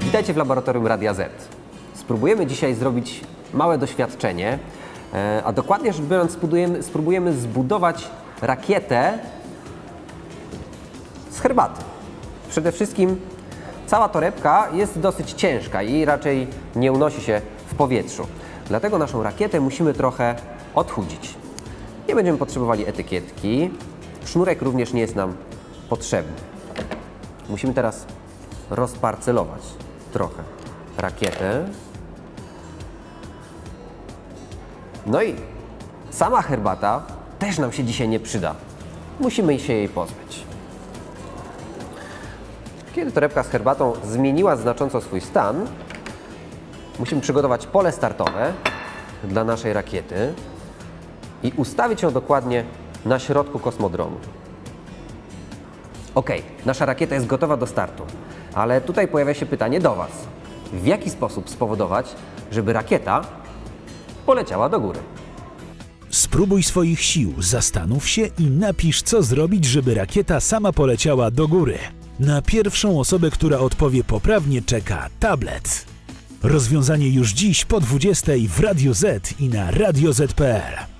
Witajcie w laboratorium Radia Z. Spróbujemy dzisiaj zrobić małe doświadczenie, e, a dokładnie rzecz biorąc, spróbujemy, spróbujemy zbudować rakietę z herbaty. Przede wszystkim cała torebka jest dosyć ciężka i raczej nie unosi się w powietrzu. Dlatego naszą rakietę musimy trochę odchudzić. Nie będziemy potrzebowali etykietki, Sznurek również nie jest nam potrzebny. Musimy teraz rozparcelować trochę rakietę. No i sama herbata też nam się dzisiaj nie przyda. Musimy się jej pozbyć. Kiedy torebka z herbatą zmieniła znacząco swój stan, musimy przygotować pole startowe dla naszej rakiety i ustawić ją dokładnie na środku kosmodromu. Ok, nasza rakieta jest gotowa do startu, ale tutaj pojawia się pytanie do Was. W jaki sposób spowodować, żeby rakieta poleciała do góry? Spróbuj swoich sił, zastanów się i napisz, co zrobić, żeby rakieta sama poleciała do góry. Na pierwszą osobę, która odpowie poprawnie, czeka tablet. Rozwiązanie już dziś po 20 w Radio Z i na radioz.pl.